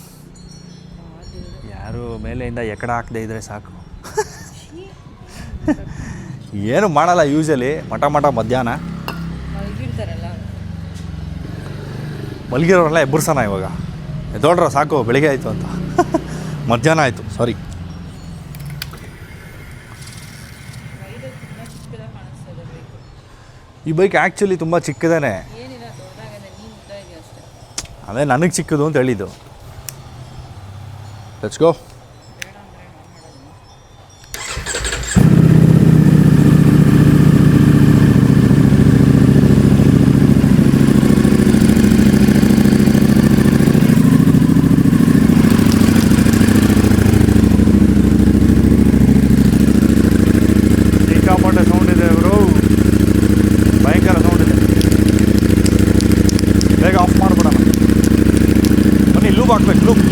ಯಾರು ಮೇಲೆಯಿಂದ ಎಕಡ ಹಾಕದೇ ಇದ್ದರೆ ಸಾಕು. ಏನು ಮಾಡಲ್ಲ ಯೂಶಲಿ ಮಠ ಮಠ ಮಧ್ಯಾಹ್ನ. ಮಲಗಿರೋರೆಲ್ಲ ಎಬ್ಬರ್ಸೋಣ ಇವಾಗ. ಎದ್ದೋಡ್ರ ಸಾಕು ಬೆಳಿಗ್ಗೆ ಆಯಿತು ಅಂತ. ಮಧ್ಯಾಹ್ನ ಆಯಿತು ಸಾರಿ ಈ ಬೈಕ್ ಆ್ಯಕ್ಚುಲಿ ತುಂಬ ಚಿಕ್ಕದೇನೆ ಏನಿಲ್ಲ ದೊಡ್ಡದಾಗದೆ ನೀನು ಉದ್ದ ಇದೆಯಾ ಅಷ್ಟೇ ಅದೇ ನನಗೆ ಸಿಕ್ಕಿದ್ದು ಅಂತ ಹೇಳಿದ್ದು. ಲೆಟ್ಸ್ ಗೋ ಬೇಡ ಅಂದರೆ ನಾವು ಮಾಡೋದು ಸಿಕ್ಕಾಪಟ್ಟೆ ಸೌಂಡ್ ಇದೆ ಇವರು ಭಯಂಕರ ಸೌಂಡ್ ಇದೆ ಬೇಗ ಆಫ್ ಮಾಡ್ಬಿಡೋಣ ಬನ್ನಿ ಲೂಪ್ ಹಾಕ್ಬೇಕು ಲೂಪ್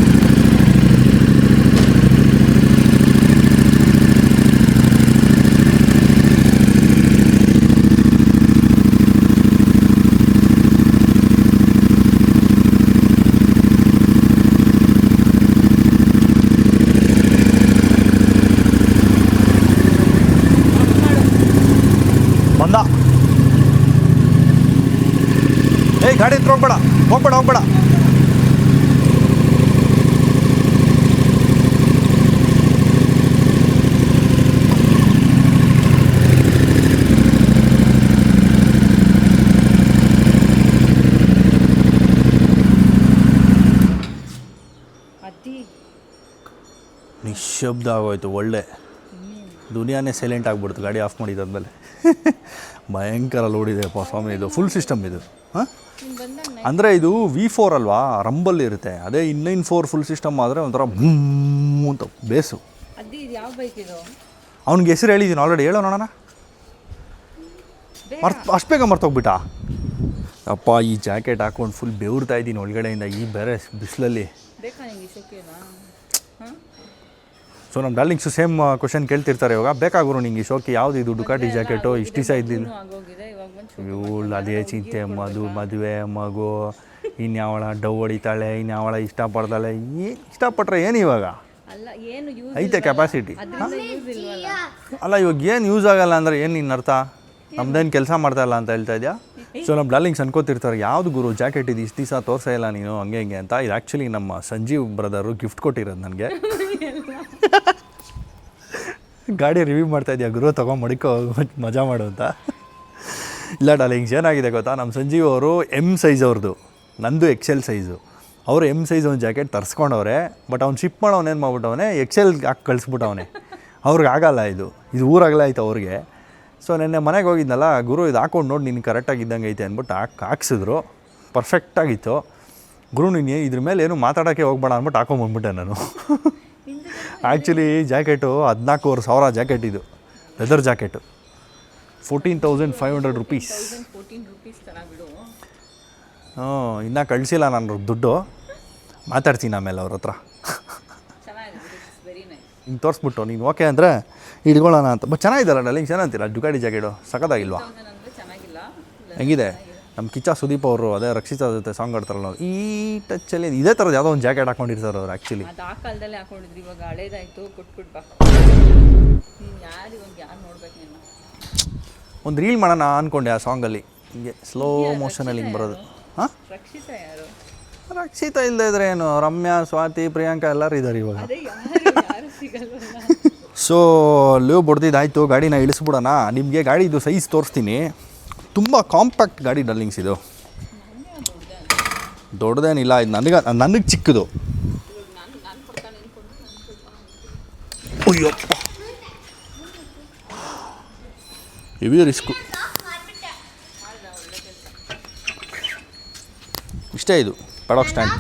ಬಂದ ಏಯ್ ಗಾಡಿ ಹತ್ರ ಹೋಗ್ಬೇಡ ಹೋಗ್ಬೇಡ ಹೋಗ್ಬೇಡ. ನಿಶಬ್ದ ಆಗೋಯ್ತು, ಒಳ್ಳೆ. ದುನಿಯಾನೇ ಸೈಲೆಂಟ್ ಆಗಿಬಿಡ್ತು, ಗಾಡಿ ಆಫ್ ಮಾಡಿದ್ದಾದ್ಮೇಲೆ ಭಯಂಕರ ಲೋಡಿದೆ ಸ್ವಾಮಿ, ಇದು ಫುಲ್ ಸಿಸ್ಟಮ್ ಇದು. ಹಾಂ? ಅಂದರೆ ಇದು ವಿ ಫೋರ್ ಅಲ್ವಾ? ರಂಬಲ್ ಇರುತ್ತೆ. ಅದೇ ಇನ್ನೈನ್ ಫೋರ್ ಫುಲ್ ಸಿಸ್ಟಮ್ ಆದರೆ ಒಂಥರ ಅಂತ ಬೇಸು. ಅವ್ನಿಗೆ ಹೆಸರು ಹೇಳಿದ್ದೀನಿ ಆಲ್ರೆಡಿ ಹೇಳೋ ನೋಡೋಣ ಮರ್ತ್ ಅಷ್ಟು ಬೇಗ ಮರ್ತೋಗ್ಬಿಟ್ಟ? ಅಪ್ಪ ಈ ಜಾಕೆಟ್ ಹಾಕೊಂಡು ಫುಲ್ ಬೆವ್ರ್ತಾ ಇದ್ದೀನಿ ಒಳಗಡೆಯಿಂದ ಈ ಬೇರೆ ಬಿಸಿಲಲ್ಲಿ. ಸೊ ನಮ್ಮ ಡಾರ್ಲಿಂಗ್ಸು ಸೇಮ್ ಕ್ವಶನ್ ಕೇಳ್ತಿರ್ತಾರೆ ಇವಾಗ. ಬೇಕಾಗುರು ನಿಂಗೆ ಈ ಶೋಕಿ? ಯಾವುದು ಇದು ಡುಕಾಟಿ ಜಾಕೆಟು ಇಷ್ಟು ದಿವಸ ಇದ್ದಿಲ್ಲ. ಇವಳು ಅದೇ ಚಿಂತೆ ಮದು ಮದುವೆ ಮಗು ಇನ್ಯಾವಳ ಡವ್ ಹೊಡಿತಾಳೆ ಇನ್ಯಾವಳ ಇಷ್ಟಪಡ್ತಾಳೆ ಏನು ಇಷ್ಟಪಟ್ರೆ ಏನು ಇವಾಗ? ಅಲ್ಲ ಏನು ಯೂಸ್ ಐತೆ ಕೆಪಾಸಿಟಿ ಅಲ್ಲ ಇವಾಗ ಏನು ಯೂಸ್ ಆಗಲ್ಲ ಅಂದರೆ ಏನು ನಿನ್ನ ಅರ್ಥ? ನಮ್ದೇನು ಕೆಲಸ ಮಾಡ್ತಾ ಇಲ್ಲ ಅಂತ ಹೇಳ್ತಾ ಇದೆಯಾ? ಸೊ ನಮ್ಮ ಡಾರ್ಲಿಂಗ್ಸ್ ಅನ್ಕೋತಿರ್ತಾರೆ ಯಾವುದು ಗುರು ಜಾಕೆಟ್ ಇದು ಇಷ್ಟು ದಿವಸ ತೋರಿಸೇ ಇಲ್ಲ ನೀನು ಹಂಗೆ ಹಿಂಗೆ ಅಂತ. ಇದು ಆ್ಯಕ್ಚುಲಿ ನಮ್ಮ ಸಂಜೀವ್ ಬ್ರದರು ಗಿಫ್ಟ್ ಕೊಟ್ಟಿರೋದು ನನಗೆ. ಗಾಡಿ ರಿವ್ಯೂ ಮಾಡ್ತಾ ಇದೆಯಾ ಗುರು ತಗೊಂಡು ಮಡಿಕೋ ಮಜಾ ಮಾಡು ಅಂತ. ಇಲ್ಲ ಡಾರ್ಲಿಂಗ್ಸ್ ಏನಾಗಿದೆ ಗೊತ್ತಾ? ನಮ್ಮ ಸಂಜೀವ್ ಅವರು ಎಂ ಸೈಜ್ ಅವ್ರದ್ದು ನಂದು ಎಲ್ ಸೈಜು ಅವರು ಎಂ ಸೈಜ್ ಒಂದು ಜಾಕೆಟ್ ತರಿಸ್ಕೊಂಡವ್ರೆ ಬಟ್ ಅವ್ನು ಶಿಪ್ ಮಾಡೋನು ಏನು ಮಾಡ್ಬಿಟ್ಟವನೆ? ಎಕ್ಸೆಲ್ ಹಾಕಿ ಕಳಿಸ್ಬಿಟ್ಟವನೆ. ಅವ್ರಿಗೆ ಆಗಲ್ಲ ಇದು. ಇದು ಊರಾಗಲೇ ಆಯ್ತು ಅವ್ರಿಗೆ. ಸೊ ನೆನ್ನೆ ಮನೆಗೆ ಹೋಗಿದ್ನಲ್ಲ ಗುರು ಇದು ಹಾಕೊಂಡು ನೋಡಿ ನಿನ್ನ ಕರೆಕ್ಟಾಗಿ ಇದ್ದಂಗೆ ಐತೆ ಅಂದ್ಬಿಟ್ಟು ಹಾಕಿ ಹಾಕ್ಸಿದ್ರು. ಪರ್ಫೆಕ್ಟಾಗಿತ್ತು ಗುರು ನೀನು ಇದ್ರ ಮೇಲೆ ಏನು ಮಾತಾಡೋಕ್ಕೆ ಹೋಗ್ಬೇಡ ಅಂದ್ಬಿಟ್ಟು ಹಾಕೊಂಬಂದ್ಬಿಟ್ಟೆ ನಾನು. ಆ್ಯಕ್ಚುಲಿ ಜಾಕೆಟು ಹದಿನಾಲ್ಕೂವರೆ ಸಾವಿರ ಜಾಕೆಟ್ ಇದು. Leather jacket fourteen thousand five hundred rupees ಹ್ಞೂ ಇನ್ನೂ ಕಳಿಸಿಲ್ಲ ನಾನು ದುಡ್ಡು. ಮಾತಾಡ್ತೀನಿ ಆಮೇಲೆ ಅವ್ರ ಹತ್ರ. ಹಿಂಗೆ ತೋರಿಸ್ಬಿಟ್ಟು ನೀನು ಓಕೆ ಅಂದರೆ ಇಟ್ಕೊಳ್ಳೋಣ ಅಂತ. ಬಟ್ ಚೆನ್ನಾಗಿದ್ದಲ್ಲ ಹಿಂಗೆ ಚೆನ್ನಾಗಿಲ್ಲ ಡುಗಾಡಿ ಜಾಕೆಟು ಸಖತ್ತಾಗಿಲ್ವಾ? ಹೆಂಗಿದೆ? ನಮ್ಮ ಕಿಚ್ಚ ಸುದೀಪ್ ಅವರು ಅದೇ ರಕ್ಷಿತ ಜೊತೆ ಸಾಂಗ್ ಆಡ್ತಾರಲ್ಲ ನಾವು ಈ ಟಚ್ಚಲ್ಲಿ ಇದೇ ಥರದ್ದು ಯಾವುದೋ ಒಂದು ಜಾಕೆಟ್ ಹಾಕೊಂಡಿರ್ತಾರೆ ಅವ್ರು ಆ್ಯಕ್ಚುಲಿ ಕಾಲದಲ್ಲಿ ಹಾಕೊಂಡಿದ್ರು. ಇವಾಗ ಹಳೇದಾಯ್ತು ಕೊಟ್ಬಿಟ್ಬಾ ನೀನು ಯಾರು ಇವಾಗ ಯಾರು ನೋಡ್ಬೇಕು ನೀನು ಒಂದು ರೀಲ್ ಮಾಡೋಣ ಅಂದ್ಕೊಂಡೆ ಆ ಸಾಂಗಲ್ಲಿ ಹಿಂಗೆ ಸ್ಲೋ ಮೋಷನಲ್ಲಿ ಹಿಂಗೆ ಬರೋದು. ಹಾಂ? ರಕ್ಷಿತ ಇಲ್ಲದೆ ಇದ್ರೆ ಏನು? ರಮ್ಯಾ ಸ್ವಾತಿ ಪ್ರಿಯಾಂಕಾ ಎಲ್ಲರೂ ಇದ್ದಾರೆ ಇವಾಗ. ಸೊ ಲೀವ್ ಬಡ್ದಿದ್ದಾಯ್ತು ಗಾಡಿನ ಇಳಿಸ್ಬಿಡೋಣ. ನಿಮಗೆ ಗಾಡಿದು ಸೈಜ್ ತೋರಿಸ್ತೀನಿ. ತುಂಬ ಕಾಂಪ್ಯಾಕ್ಟ್ ಗಾಡಿ ಡಲ್ಲಿಂಗ್ಸ್ ಇದು. ದೊಡ್ಡದೇನಿಲ್ಲ ಇದು ನನಗೆ ನನಗೆ ಚಿಕ್ಕದು. ಅಯ್ಯಪ್ಪ. ಹೆವಿ ರಿಸ್ಕು ಇಷ್ಟೇ ಇದು ಪಡೋಕ್ ಸ್ಟ್ಯಾಂಡ್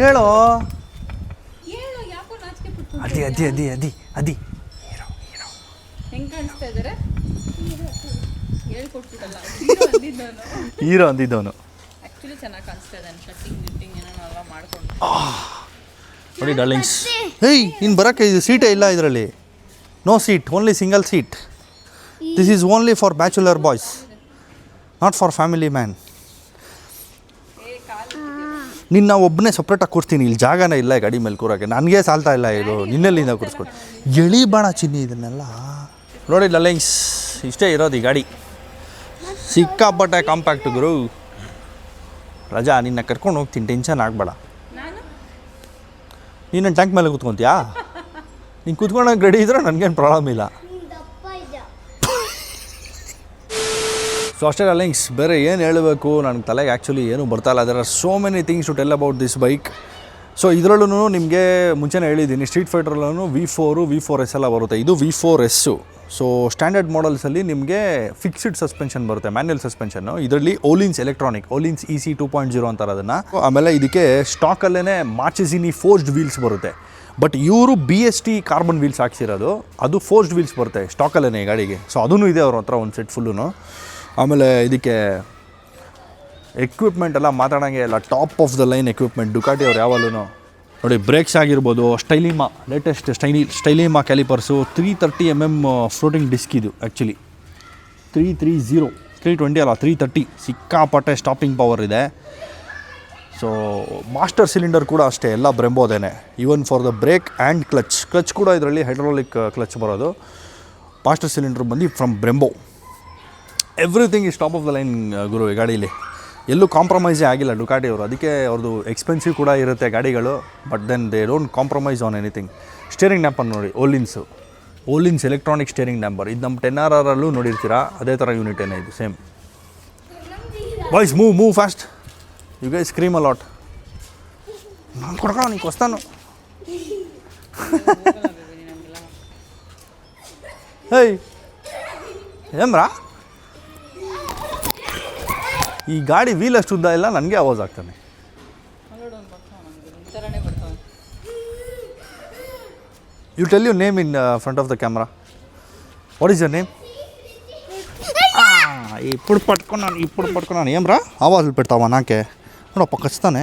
ಹೇಳೋ? ಅದಿ ಅದಿ ಅದಿ ಅದಿ ಅದಿ. ಹೀರೋ ಅಂದಿದ್ದು ನಾನು ಹೀರೋ ಅಂದಿದ್ದವನು. ಆ್ಯಕ್ಚುಲಿ ಚೆನ್ನಾಗಿ ಕಾಣಿಸ್ತಾ ಇದ್ದಾನೆ ಶಟ್ಟಿಂಗ್ ಗಿಟ್ಟಿಂಗ್ ಏನೋ ಅಲ್ಲ ಮಾಡ್ಕೊಂಡು. ನೋಡಿ ಡಾರ್ಲಿಂಗ್ಸ್. ಹೇಯ್ ಇನ್ನು ಬರೋಕ್ಕೆ ಇದು ಸೀಟೇ ಇಲ್ಲ ಇದರಲ್ಲಿ. No seat only single seat this is only for bachelor boys not for family man ನಿನ್ನ ಒಬ್ಬನೇ ಸಪ್ರೇಟಾಗಿ ಕೂರ್ತೀನಿ ಇಲ್ಲಿ ಜಾಗನೇ ಇಲ್ಲ ಗಾಡಿ ಮೇಲೆ ಕೂರೋಕ್ಕೆ ನನಗೆ ಸಾಲ್ತಾ ಇಲ್ಲ ಇದು, ನಿನ್ನೆಲ್ಲಿಂದ ಕೂರಿಸ್ಕೊಂಡು. ಎಳಿ ಬಾಣ ಚಿನ್ನಿ ಇದನ್ನೆಲ್ಲ. ನೋಡಿ ಲಲ್ಲಿಂಗ್ಸ್ ಇಷ್ಟೇ ಇರೋದು ಈ ಗಾಡಿ. ಸಿಕ್ಕಾಪಟ್ಟೆ ಕಾಂಪ್ಯಾಕ್ಟ್ ಗುರು. ರಜಾ, ನಿನ್ನ ಕರ್ಕೊಂಡು ಹೋಗ್ತೀನಿ ಟೆನ್ಷನ್ ಆಗಬೇಡ. ನೀನು ಟ್ಯಾಂಕ್ ಮೇಲೆ ಕೂತ್ಕೊಂತೀಯಾ? ನೀನು ಕೂತ್ಕೊಂಡಾಗ ರೆಡಿ ಇದ್ರೆ ನನಗೇನು ಪ್ರಾಬ್ಲಮ್ ಇಲ್ಲ. ಸೊ ಅಷ್ಟೇ ಲಿಂಕ್ಸ್ ಬೇರೆ ಏನು ಹೇಳಬೇಕು? ನನ್ನ ತಲೆಗೆ ಆ್ಯಕ್ಚುಲಿ ಏನು ಬರ್ತಾ ಇಲ್ಲ. Are so many things to tell about this bike so ಇದರಲ್ಲೂ ನಿಮಗೆ ಮುಂಚೆನೇ ಹೇಳಿದ್ದೀನಿ street ಫೈಟ್ರಲ್ಲೂ V four V four S ಎಲ್ಲ ಬರುತ್ತೆ. ಇದು V four S so standard ಮಾಡಲ್ಸಲ್ಲಿ ನಿಮಗೆ ಫಿಕ್ಸ್ಡ್ ಸಸ್ಪೆನ್ಷನ್ ಬರುತ್ತೆ ಮ್ಯಾನ್ಯಲ್ ಸಸ್ಪೆನ್ಷನ್ನು ಇದರಲ್ಲಿ Ohlins electronic Ohlins E C two point zero ಅಂತಾರೆ ಅದನ್ನು ಆಮೇಲೆ ಇದಕ್ಕೆ ಸ್ಟಾಕಲ್ಲೇ ಮಾರ್ಚಿಸಿನಿ ಫೋರ್ಸ್ಡ್ ವೀಲ್ಸ್ ಬರುತ್ತೆ. ಬಟ್ ಇವರು B S T carbon wheels ಹಾಕ್ಸಿರೋದು, ಅದು ಫೋರ್ಸ್ಡ್ ವೀಲ್ಸ್ ಬರುತ್ತೆ ಸ್ಟಾಕಲ್ಲೇ ಗಾಡಿಗೆ. ಸೊ ಅದೂ ಇದೆ ಅವ್ರ ಹತ್ರ ಒಂದು ಸೆಟ್ ಫುಲ್ಲು ಆಮೇಲೆ ಇದಕ್ಕೆ ಎಕ್ವಿಪ್ಮೆಂಟ್ ಎಲ್ಲ ಮಾತಾಡೋಂಗೆ ಇಲ್ಲ top of the line equipment Ducati ಅವ್ರು ಯಾವಾಗಲೂ ನೋಡಿ ಬ್ರೇಕ್ಸ್ ಆಗಿರ್ಬೋದು Stylema latest ಸ್ಟೈಲಿ Stylema calipers three thirty M M floating disc ಇದು actually three three zero three twenty ಅಲ್ಲ ತ್ರೀ ತರ್ಟಿ ಸಿಕ್ಕಾಪಟ್ಟೆ ಸ್ಟಾಪಿಂಗ್ ಪವರ್ ಇದೆ. ಸೊ ಮಾಸ್ಟರ್ ಸಿಲಿಂಡರ್ ಕೂಡ ಅಷ್ಟೇ, ಎಲ್ಲ ಬ್ರೆಂಬೋದೇನೆ even for the brake and clutch clutch ಕೂಡ ಇದರಲ್ಲಿ ಹೈಡ್ರಾಲಿಕ್ ಕ್ಲಚ್ ಬರೋದು. ಮಾಸ್ಟರ್ ಸಿಲಿಂಡರ್ ಬಂದು from Brembo everything is top of the line ಗುರು ಈ ಗಾಡೀಲಿ. ಎಲ್ಲೂ ಕಾಂಪ್ರಮೈಸೇ ಆಗಿಲ್ಲ ಡುಕಾಟಿಯವರು ಅದಕ್ಕೆ ಅವ್ರದ್ದು ಎಕ್ಸ್ಪೆನ್ಸಿವ್ ಕೂಡ ಇರುತ್ತೆ ಗಾಡಿಗಳು but then they don't compromise on anything steering damper ನೋಡಿ Ohlins Ohlins electronic steering damper ಇದು ನಮ್ಮ ಟೆನ್ ಆರ್ ಆರಲ್ಲೂ ನೋಡಿರ್ತೀರಾ, ಅದೇ ಥರ ಯೂನಿಟ್ ಏನೇ ಇದು same boys move move fast you guy scream a lot ನಾನು ಕೊಡ್ಕೊಳ್ಳೋ ನೀನು ಕೊಸ್ತಾನು. ಹೇಯ್ ಏಮ್ರಾ ಈ ಗಾಡಿ ವೀಲ್ ಅಷ್ಟು ಉದ್ದ ಇಲ್ಲ ನನಗೆ ಆವಾಜ್ ಆಗ್ತಾನೆ ನೋಡು ಒಂದು ಬರ್ತಾವ ನನಗೆ ಈ ಥರನೇ ಬರ್ತಾವೆ you tell you name in front of the camera what is your name ఇప్పుడు పట్టుకున్నాను ఇప్పుడు పట్టుకున్నాను ఏం రా ఆవాజులు పెడతావా నాకే ನೋಡಪ್ಪ ಖಚ್ತಾನೆ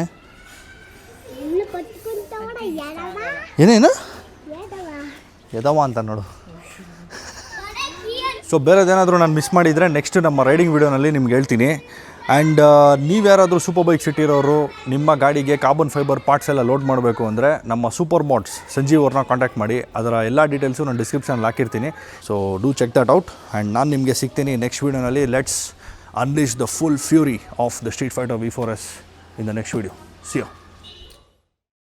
నిన్ను కొట్టుకుంటావా ఎడవా ಏನೇನು ఎడవా ಎದವ ಅಂತ ನೋಡು ಸೊ ಬೇರೆದೇನಾದರೂ ನಾನು ಮಿಸ್ ಮಾಡಿದರೆ ನೆಕ್ಸ್ಟ್ ನಮ್ಮ ರೈಡಿಂಗ್ ವೀಡಿಯೋನಲ್ಲಿ ನಿಮ್ಗೆ ಹೇಳ್ತೀನಿ ಆ್ಯಂಡ್ ನೀವ್ಯಾರಾದರೂ ಸೂಪರ್ ಬೈಕ್ ಸಿಟ್ಟಿರೋರು ನಿಮ್ಮ ಗಾಡಿಗೆ ಕಾರ್ಬನ್ ಫೈಬರ್ ಪಾರ್ಟ್ಸ್ ಎಲ್ಲ ಲೋಡ್ ಮಾಡಬೇಕು ಅಂದರೆ ನಮ್ಮ ಸೂಪರ್ ಮಾಡ್ಸ್ ಸಂಜೀವ್ ಅವ್ರನ್ನ ಕಾಂಟ್ಯಾಕ್ಟ್ ಮಾಡಿ. ಅದರ ಎಲ್ಲ ಡೀಟೇಲ್ಸು ನಾನು ಡಿಸ್ಕ್ರಿಪ್ಷನಲ್ಲಿ ಹಾಕಿರ್ತೀನಿ. So do check that out and ನಾನು ನಿಮಗೆ ಸಿಗ್ತೀನಿ next ವೀಡಿಯೋನಲ್ಲಿ let's unleash the full fury of the Streetfighter V four S in the next video ಸಿಯೋ